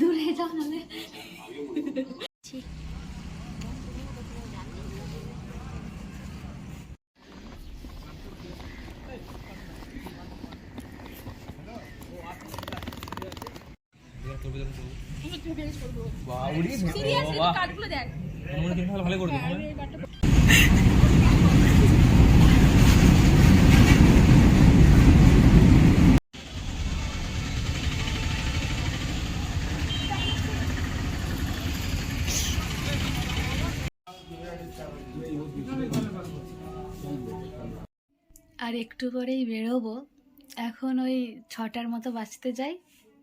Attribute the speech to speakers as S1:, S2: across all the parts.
S1: দূরে যাও নাহলে দেখ আর একটু পরেই বেরোবো। এখন ওই ছটার মতো বাঁচতে যাই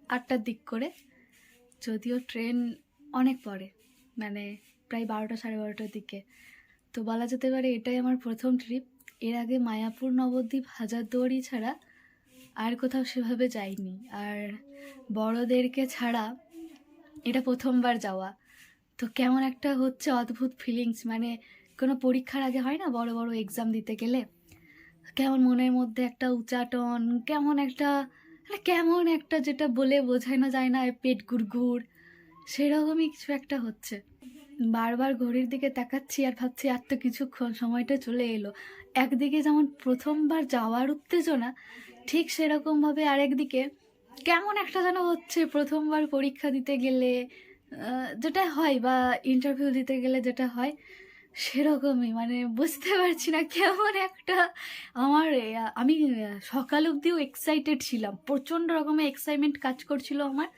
S1: আটটার দিক করে। যদিও ট্রেন অনেক পরে মানে প্রায় বারোটা সাড়ে বারোটার দিকে। তো বলা যেতে পারে এটাই আমার প্রথম ট্রিপ এর আগে মায়াপুর নবদ্বীপ হাজারদুয়ারি ছাড়া আর কোথাও সেভাবে যাইনি। আর বড়দেরকে ছাড়া এটা প্রথমবার যাওয়া। তো কেমন একটা হচ্ছে অদ্ভুত ফিলিংস মানে কোনো পরীক্ষার আগে হয় না বড় বড় এক্সাম দিতে গেলে? কেমন মনের মধ্যে একটা উচাটন কেমন একটা মানে কেমন একটা যেটা বলে বোঝানো যায় না, পেট গুড়গুড়। সেরকমই কিছু একটা হচ্ছে। বারবার ঘড়ির দিকে তাকাচ্ছি আর ভাবছি, আর তো কিছুক্ষণ সময়টা চলে এলো। একদিকে যেমন প্রথমবার যাওয়ার উত্তেজনা, ঠিক সেরকমভাবে আরেকদিকে কেমন একটা যেন হচ্ছে প্রথমবার পরীক্ষা দিতে গেলে যেটা হয় বা ইন্টারভিউ দিতে গেলে যেটা হয় সেরকমই মানে বুঝতে পারছি না কেমন একটা আমার আমি সকাল অবধিও এক্সাইটেড ছিলাম। প্রচণ্ড রকমের এক্সাইটমেন্ট কাজ করছিল আমার,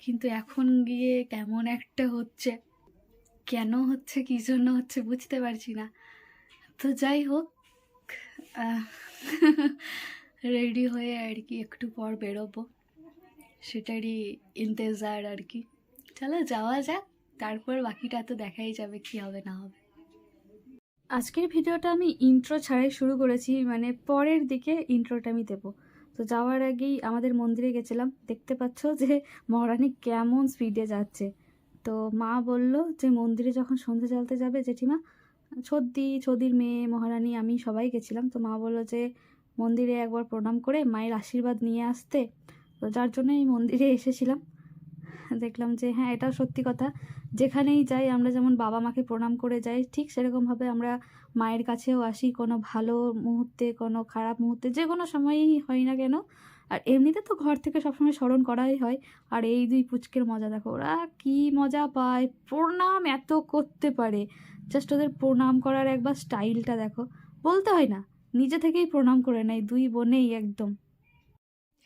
S1: কিন্তু এখন গিয়ে কেমন একটা হচ্ছে, কেন হচ্ছে, কী জন্য হচ্ছে বুঝতে পারছি না। তো যাই হোক রেডি হয়ে আর কি একটু পর বেরোবো, সেটারই ইন্তজার আর কি। চলো যাওয়া যাক, তারপর বাকিটা তো দেখাই যাবে কি হবে না হবে। আজকের ভিডিওটা আমি ইন্ট্রো ছাড়াই শুরু করেছি মানে পরের দিকে ইন্ট্রোটা আমি দেবো। তো যাওয়ার আগেই আমাদের মন্দিরে গেছিলাম, দেখতে পাচ্ছ যে মহারানী কেমন স্পিডে যাচ্ছে। তো মা বলল যে মন্দিরে যখন সন্ধে জ্বালতে যাবে জেঠিমা ছদ্দি ছদির মেয়ে, মহারানী, আমি সবাই গেছিলাম। তো মা বলল যে মন্দিরে একবার প্রণাম করে মায়ের আশীর্বাদ নিয়ে আসতে। তো যার জন্য এই মন্দিরে এসেছিলাম। দেখলাম যে হ্যাঁ এটাও সত্যি কথা। যেখানেই যাই, আমরা যেমন বাবা মাকে প্রণাম করে যাই, ঠিক সেরকমভাবে আমরা মায়ের কাছেও আসি। কোনো ভালো মুহূর্তে, কোনো খারাপ মুহূর্তে, যে কোনো সময়ই হয় না কেন। আর এমনিতে তো ঘর থেকে সবসময় স্মরণ করাই হয়। আর এই দুই পুচকের মজা, দেখো, ওরা কি মজা পায়। প্রণাম এত করতে পারে। জাস্ট ওদের প্রণাম করার একবার স্টাইলটা, দেখো। বলতে হয় না, নিজে থেকেই প্রণাম করে নেয় দুই বোনেই একদম।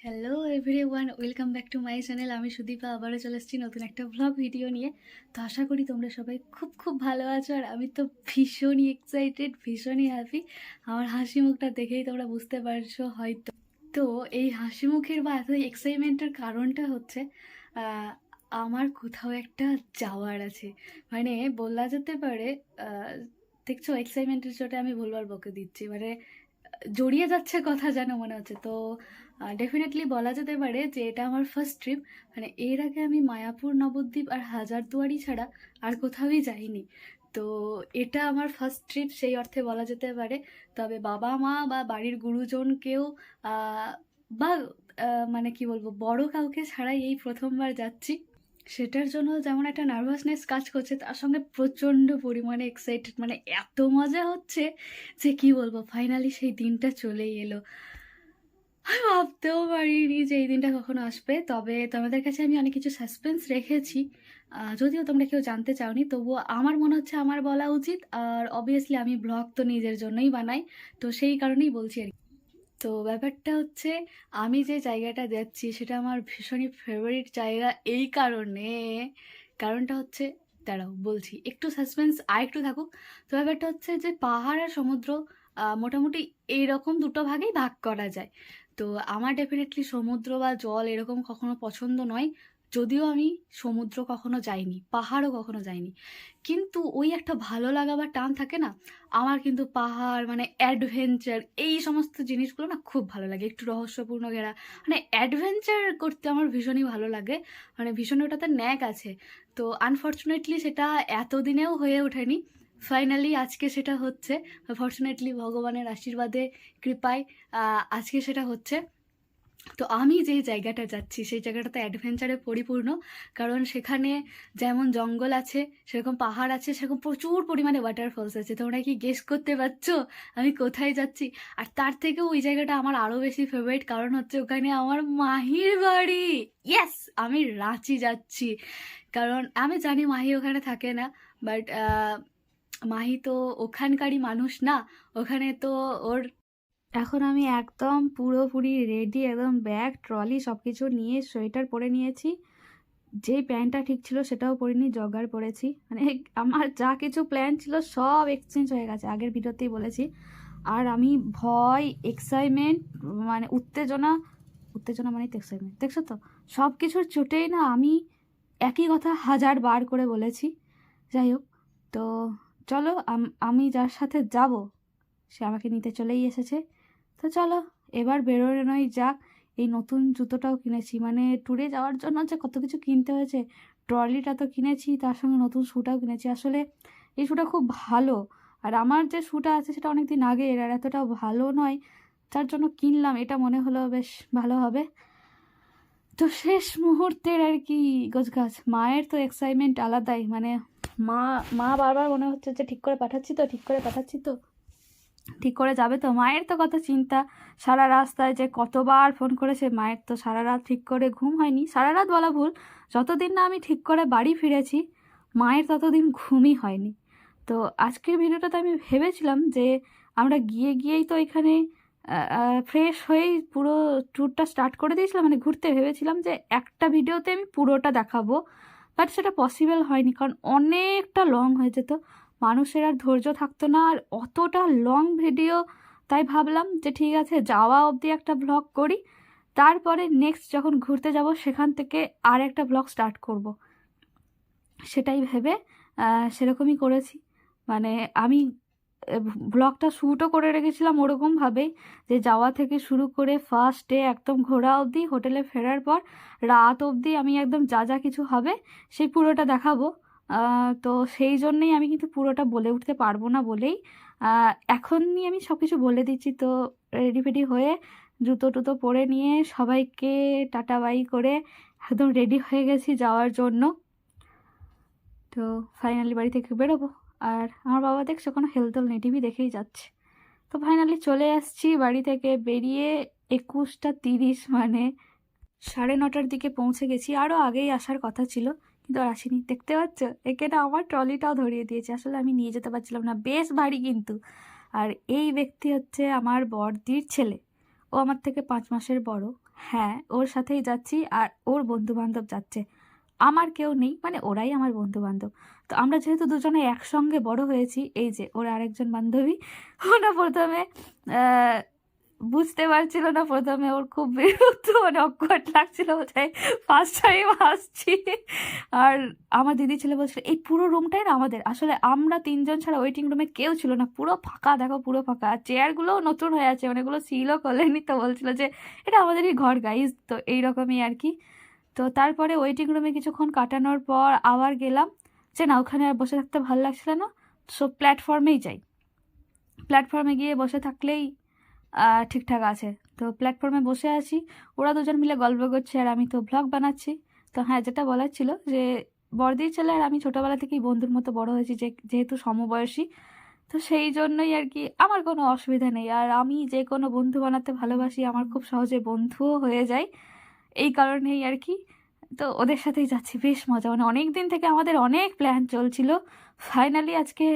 S1: Hello everyone welcome back to my channel আমি সুদীপা আবারও চলে এসেছি নতুন একটা ব্লগ ভিডিও নিয়ে। তো আশা করি তোমরা সবাই খুব খুব ভালো আছো আর আমি তো ভীষণই এক্সাইটেড ভীষণই হ্যাপি আমার হাসি মুখটা দেখেই তোমরা বুঝতে পারছ হয়তো। তো এই হাসি মুখের বা এত এক্সাইটমেন্টের কারণটা হচ্ছে আমার কোথাও একটা যাওয়ার আছে। মানে বলা যেতে পারে দেখছ এক্সাইটমেন্টের চোটে আমি ভুলবার বকে দিচ্ছি। মানে জড়িয়ে যাচ্ছে কথা যেন মনে হচ্ছে। তো ডেফিনেটলি বলা যেতে পারে যে এটা আমার ফার্স্ট ট্রিপ মানে এর আগে আমি মায়াপুর, নবদ্বীপ আর হাজারদুয়ারি ছাড়া আর কোথাওই যাইনি। তো, এটা আমার ফার্স্ট ট্রিপ সেই অর্থে বলা যেতে পারে। তবে বাবা মা বা বাড়ির গুরুজনকেও বা মানে কি বলব, বড় কাউকে ছাড়াই এই প্রথমবার যাচ্ছি। সেটার জন্য যেমন একটা নার্ভাসনেস কাজ করছে, তার সঙ্গে প্রচণ্ড পরিমাণে এক্সাইটেড মানে এত মজা হচ্ছে যে কি বলব ফাইনালি সেই দিনটা চলেই এলো আমি ভাবতেও পারিনি যে এই দিনটা কখনো আসবে, তবে তোমাদের কাছে আমি অনেক কিছু সাসপেন্স রেখেছি যদিও তোমরা কেউ জানতে চাওনি, তবুও আমার মনে হচ্ছে আমার বলা উচিত, আর অবভিয়াসলি আমি ব্লগ তো নিজের জন্যই বানাই, তো সেই কারণেই বলছি আর কি। তো ব্যাপারটা হচ্ছে আমি যে জায়গাটা যাচ্ছি সেটা আমার ভীষণই ফেভারিট জায়গা এই কারণে। কারণটা হচ্ছে, দাঁড়াও বলছি, একটু সাসপেন্স আর একটু থাকুক। তো ব্যাপারটা হচ্ছে যে পাহাড় আর সমুদ্র মোটামুটি এইরকম দুটো ভাগেই ভাগ করা যায়। তো আমার ডেফিনেটলি সমুদ্র বা জল এরকম কখনো পছন্দ নয়। যদিও আমি সমুদ্র কখনো যাইনি, পাহাড়ও কখনো যাইনি, কিন্তু ওই একটা ভালো লাগা বা টান থাকে না, আমার কিন্তু পাহাড় মানে অ্যাডভেঞ্চার এই সমস্ত জিনিসগুলো না খুব ভালো লাগে। একটু রহস্যপূর্ণ ঘেরা মানে অ্যাডভেঞ্চার করতে আমার ভীষণই ভালো লাগে মানে ভীষণ ওটাতে ন্যাক আছে। তো আনফর্চুনেটলি সেটা এতদিনেও হয়ে ওঠেনি ফাইনালি আজকে সেটা হচ্ছে ফর্চুনেটলি ভগবানের আশীর্বাদে, কৃপায় আজকে সেটা হচ্ছে। তো আমি যেই জায়গাটা যাচ্ছি, সেই জায়গাটাতে অ্যাডভেঞ্চারে পরিপূর্ণ। কারণ সেখানে যেমন জঙ্গল আছে, সেরকম পাহাড় আছে, সেরকম প্রচুর পরিমাণে ওয়াটারফলস আছে। তোমরা কি গেস করতে পারছ? আমি কোথায় যাচ্ছি? আর তার থেকেও ওই জায়গাটা আমার আরও বেশি ফেভারিট কারণ হচ্ছে ওখানে আমার মাহির বাড়ি। ইয়েস আমি রাঁচি যাচ্ছি। কারণ আমি জানি মাহি ওখানে থাকে না বাট মাহি তো ওখানকারই মানুষ না। ওখানে তো ওর এখন আমি একদম পুরোপুরি রেডি একদম ব্যাগ ট্রলি সব কিছু নিয়ে সোয়েটার পরে নিয়েছি। যেই প্যান্টটা ঠিক ছিল সেটাও পরিনি জগার পরেছি। মানে আমার যা কিছু প্ল্যান ছিল সব এক্সচেঞ্জ হয়ে গেছে, আগের ভিডিওতেই বলেছি। আর আমি ভয় এক্সাইটমেন্ট মানে উত্তেজনা উত্তেজনা মানে এক্সাইটমেন্ট দেখছ তো? সব কিছুর চোটেই না আমি একই কথা হাজার বার করে বলেছি। যাই হোক, তো চলো আমি যার সাথে যাব, সে আমাকে নিতে চলেই এসেছে। তো চলো, এবার বেরোনোই যাক, এই নতুন জুতোটাও কিনেছি। মানে ট্যুরে যাওয়ার জন্য যে কত কিছু কিনতে হয়েছে ট্রলিটা তো কিনেছি, তার সঙ্গে নতুন শ্যুটাও কিনেছি। আসলে এই শ্যুটা খুব ভালো, আর আমার যে শ্যুটা আছে সেটা অনেক দিন আগের আর এতটাও ভালো নয়, যার জন্য কিনলাম, এটা মনে হলো বেশ ভালো হবে। তো শেষ মুহূর্তের আর কি গোছগাছ, মায়ের তো এক্সাইটমেন্ট আলাদাই মানে মা মা বারবার মনে হচ্ছে যে ঠিক করে পাঠাচ্ছি তো, ঠিক করে পাঠাচ্ছি তো। ঠিক করে যাবে তো? মায়ের তো কত চিন্তা। সারা রাস্তায় যে কতবার ফোন করেছে, মায়ের তো সারা রাত ঠিক করে ঘুম হয়নি। সারা রাত বলা ভুল, যতদিন না আমি ঠিক করে বাড়ি ফিরেছি, মায়ের ততদিন ঘুমই হয়নি। তো আজকের ভিডিওটাতে আমি ভেবেছিলাম যে আমরা গিয়ে গিয়েই তো এখানে ফ্রেশ হয়েই পুরো ট্যুরটা স্টার্ট করে দিয়েছিলাম। মানে ঘুরতে ভেবেছিলাম যে একটা ভিডিওতে আমি পুরোটা দেখাবো। বাট সেটা পসিবল হয়নি, কারণ অনেকটা লং হয়ে যেত মানুষের আর ধৈর্য থাকতো না, আর অতটা লং ভিডিও তাই ভাবলাম যে ঠিক আছে, যাওয়া অবধি একটা ব্লগ করি। তারপরে নেক্সট যখন ঘুরতে যাব, সেখান থেকে আর একটা ব্লগ স্টার্ট করব। সেটাই ভেবে সেরকমই করেছি। মানে আমি ব্লগটা শ্যুটও করে রেখেছিলাম ওরকমভাবেই যে যাওয়া থেকে শুরু করে ফার্স্ট ডে একদম ঘোরা অবধি হোটেলে ফেরার পর রাত অবধি আমি একদম যা যা কিছু হবে, সেই পুরোটা দেখাবো। তো সেই জন্যেই আমি কিন্তু পুরোটা বলে উঠতে পারব না বলেই এখনই আমি সব কিছু বলে দিচ্ছি। তো রেডি ফেডি হয়ে জুতো টুতো পরে নিয়ে সবাইকে টাটা বাই করে একদম রেডি হয়ে গেছি যাওয়ার জন্য। তো ফাইনালি বাড়ি থেকে বেরোবো। আর আমার বাবা দেখছে কোনো হেলদোল নেই টিভি দেখেই যাচ্ছে। তো ফাইনালি চলে আসছি বাড়ি থেকে বেরিয়ে একুশটা তিরিশ মানে সাড়ে নটার দিকে পৌঁছে গেছি। আরও আগেই আসার কথা ছিল। কিন্তু আসিনি, দেখতে পাচ্ছ? একে না আমার ট্রলিটাও ধরিয়ে দিয়েছে। আসলে আমি নিয়ে যেতে পারছিলাম না। বেশ ভারী কিন্তু। আর এই ব্যক্তি হচ্ছে আমার বড়দির ছেলে। ও আমার থেকে পাঁচ মাসের বড়। হ্যাঁ ওর সাথেই যাচ্ছি আর ওর বন্ধু বান্ধব যাচ্ছে। আমার কেউ নেই মানে ওরাই আমার বন্ধু বান্ধব তো আমরা যেহেতু দুজনে একসঙ্গে বড় হয়েছি, এই যে ওর আরেকজন বান্ধবী, ওরা প্রথমে বুঝতে পারছিল না প্রথমে, ওর খুব বিরক্ত মানে অকওয়ার্ড লাগছিল বোধহয়। ফার্স্ট টাইম আসছি। আর আমার দিদি ছেলে বলছিল, এই পুরো রুমটাই না আমাদের? আসলে আমরা তিনজন ছাড়া ওয়েটিং রুমে কেউ ছিল না। পুরো ফাঁকা, দেখো পুরো ফাঁকা। আর চেয়ারগুলোও নতুন হয়ে আছে মানে অনেকগুলো সিলও খোলেনি। তো বলছিল যে, এটা আমাদেরই ঘর গাইজ তো এইরকমই আর কি। তো তারপরে ওয়েটিং রুমে কিছুক্ষণ কাটানোর পর আবার গেলাম। যে না, ওখানে আর বসে থাকতে ভালো লাগছিল না। সো প্ল্যাটফর্মেই যাই। প্ল্যাটফর্মে গিয়ে বসে থাকলেই ঠিকঠাক আছে। তো প্ল্যাটফর্মে বসে আছি। ওরা দুজন মিলে গল্প করছে আর আমি তো ব্লগ বানাচ্ছি। তো হ্যাঁ যেটা বলার ছিল যে, বড়দির ছেলে আর আমি ছোটোবেলা থেকেই বন্ধুর মতো বড় হয়েছি, যে, যেহেতু সমবয়সী। তো সেই জন্যই আর কি আমার কোনো অসুবিধা নেই। আর আমি যে কোনো বন্ধু বানাতে ভালোবাসি, আমার খুব সহজে বন্ধুও হয়ে যায়। এই কারণেই আর কি তো ওদের সাথেই যাচ্ছি, বেশ মজা। মানে অনেক দিন থেকে আমাদের অনেক প্ল্যান চলছিল। ফাইনালি আজকে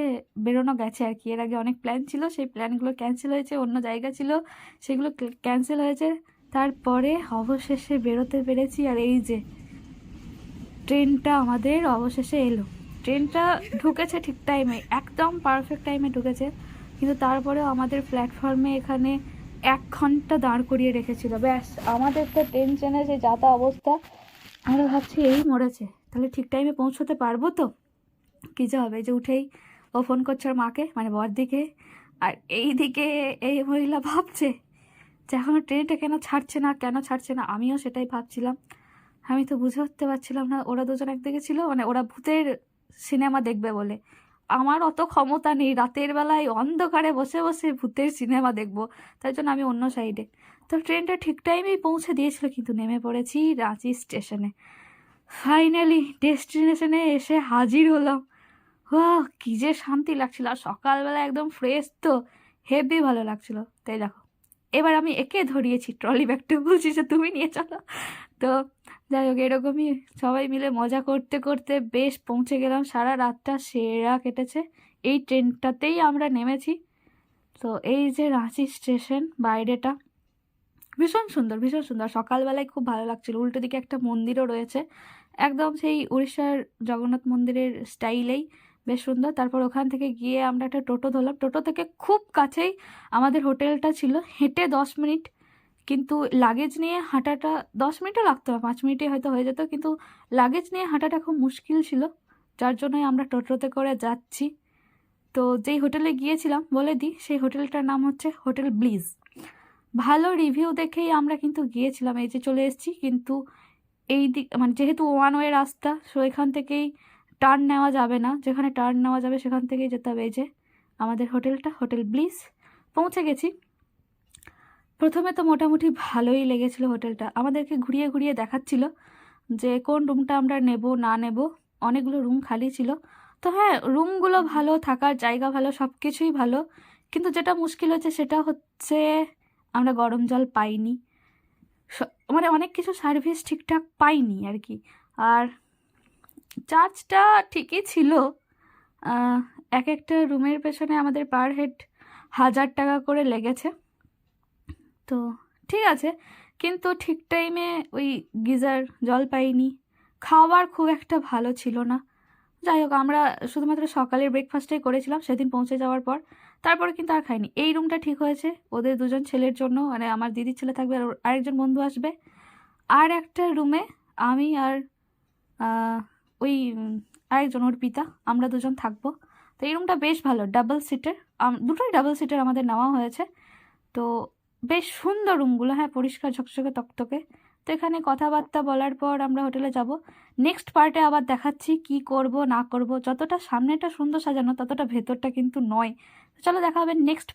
S1: বেরোনো গেছে আর কি। এর আগে অনেক প্ল্যান ছিল, সেই প্ল্যানগুলো ক্যান্সেল হয়েছে, অন্য জায়গা ছিল, সেগুলো ক্যান্সেল হয়েছে। তারপরে অবশেষে বেরোতে পেরেছি আর এই যে ট্রেনটা আমাদের অবশেষে এলো। ট্রেনটা ঢুকেছে ঠিক টাইমে একদম পারফেক্ট টাইমে ঢুকেছে। কিন্তু তারপরেও আমাদের প্ল্যাটফর্মে এখানে এক ঘণ্টা দাঁড় করিয়ে রেখেছিল। ব্যাস, আমাদের তো টেনশনে যে যাতা অবস্থা আমরা ভাবছি, এই মরেছে, তাহলে ঠিক টাইমে পৌঁছতে পারব তো? কী যে হবে যে উঠেই ও ফোন করছে ওর মাকে মানে বরদিকে আর এই দিকে এই মহিলা ভাবছে যে এখনও ট্রেনটা কেন ছাড়ছে না, কেন ছাড়ছে না, আমিও সেটাই ভাবছিলাম। আমি তো বুঝে উঠতে পারছিলাম না, ওরা দুজন একদিকে ছিল মানে ওরা ভূতের সিনেমা দেখবে বলে। আমার অত ক্ষমতা নেই, রাতের বেলায় অন্ধকারে বসে বসে ভূতের সিনেমা দেখব, তাই জন্য আমি অন্য সাইডে তো ট্রেনটা ঠিক টাইমেই পৌঁছে দিয়েছিল, কিন্তু নেমে পড়েছি রাঁচি স্টেশনে। ফাইনালি ডেস্টিনেশনে এসে হাজির হলাম। বাহ কী যে শান্তি লাগছিল। আর সকালবেলা একদম ফ্রেশ তো হেভি ভালো লাগছিল। তাই দেখো, এবার আমি একে ধরিয়েছি ট্রলি ব্যাগটা বলছি যে তুমি নিয়ে চলো। তো যাই হোক, এরকমই সবাই মিলে মজা করতে করতে বেশ পৌঁছে গেলাম। সারা রাতটা সেরা কেটেছে। এই ট্রেনটাতেই আমরা নেমেছি। তো এই যে রাঁচি স্টেশন বাইরেটা ভীষণ সুন্দর ভীষণ সুন্দর। সকালবেলায় খুব ভালো লাগছিল। উল্টো দিকে একটা মন্দিরও রয়েছে। একদম সেই উড়িষ্যার জগন্নাথ মন্দিরের স্টাইলেই বেশ সুন্দর। তারপর ওখান থেকে গিয়ে আমরা একটা টোটো ধরলাম। টোটো থেকে খুব কাছেই আমাদের হোটেলটা ছিল। হেঁটে দশ মিনিট। কিন্তু লাগেজ নিয়ে হাঁটাটা দশ মিনিটও লাগতো না, পাঁচ মিনিটে হয়তো হয়ে যেত। কিন্তু লাগেজ নিয়ে হাঁটাটা খুব মুশকিল ছিল। যার জন্যই আমরা টোটোতে করে যাচ্ছি। তো যেই হোটেলে গিয়েছিলাম বলে দিই, সেই হোটেলটার নাম হচ্ছে হোটেল ব্লিজ। ভালো রিভিউ দেখেই আমরা কিন্তু গিয়েছিলাম, এই যে চলে এসেছি। কিন্তু এই দিক মানে যেহেতু ওয়ান ওয়ে রাস্তা সো এখান থেকেই টার্ন নেওয়া যাবে না। যেখানে টার্ন নেওয়া যাবে সেখান থেকেই যেতে হবে এই যে আমাদের হোটেলটা, হোটেল ব্লিস। পৌঁছে গেছি। প্রথমে তো মোটামুটি ভালোই লেগেছিল হোটেলটা। আমাদেরকে ঘুরিয়ে ঘুরিয়ে দেখাচ্ছিল যে কোন রুমটা আমরা নেব, না নেব। অনেকগুলো রুম খালি ছিল। তো হ্যাঁ রুমগুলো ভালো, থাকার জায়গা ভালো সব কিছুই ভালো। কিন্তু যেটা মুশকিল হচ্ছে সেটা হচ্ছে আমরা গরম জল পাইনি। মানে অনেক কিছু সার্ভিস ঠিকঠাক পাইনি আর কি। আর চার্জটা ঠিকই ছিল। এক একটা রুমের পেছনে আমাদের পার হেড হাজার টাকা করে লেগেছে। তো ঠিক আছে, কিন্তু ঠিক টাইমে ওই গিজার জল পাইনি। খাবার খুব একটা ভালো ছিল না। যাই হোক, আমরা শুধুমাত্র সকালের ব্রেকফাস্টটাই করেছিলাম, সেদিন পৌঁছে যাওয়ার পর। তারপরে কিন্তু আর খাইনি। এই রুমটা ঠিক হয়েছে। ওদের দুজন ছেলের জন্য মানে আমার দিদির ছেলে থাকবে আর আরেকজন বন্ধু আসবে। আর একটা রুমে আমি আর ওই আরেকজন, ওর পিতা, আমরা দুজন থাকব। তো এই রুমটা বেশ ভালো ডাবল সিটের দুটোই ডাবল সিটের আমাদের নেওয়া হয়েছে। তো বেশ সুন্দর রুমগুলো হ্যাঁ পরিষ্কার ঝকঝকে তকতকে। তো এখানে কথাবার্তা বলার পর আমরা হোটেলে যাব। নেক্সট পার্টে আবার দেখাচ্ছি কি করব, না করব। যতটা সামনেটা সুন্দর সাজানো, ততটা ভেতরটা কিন্তু নয়। চলো দেখা হবে নেক্সট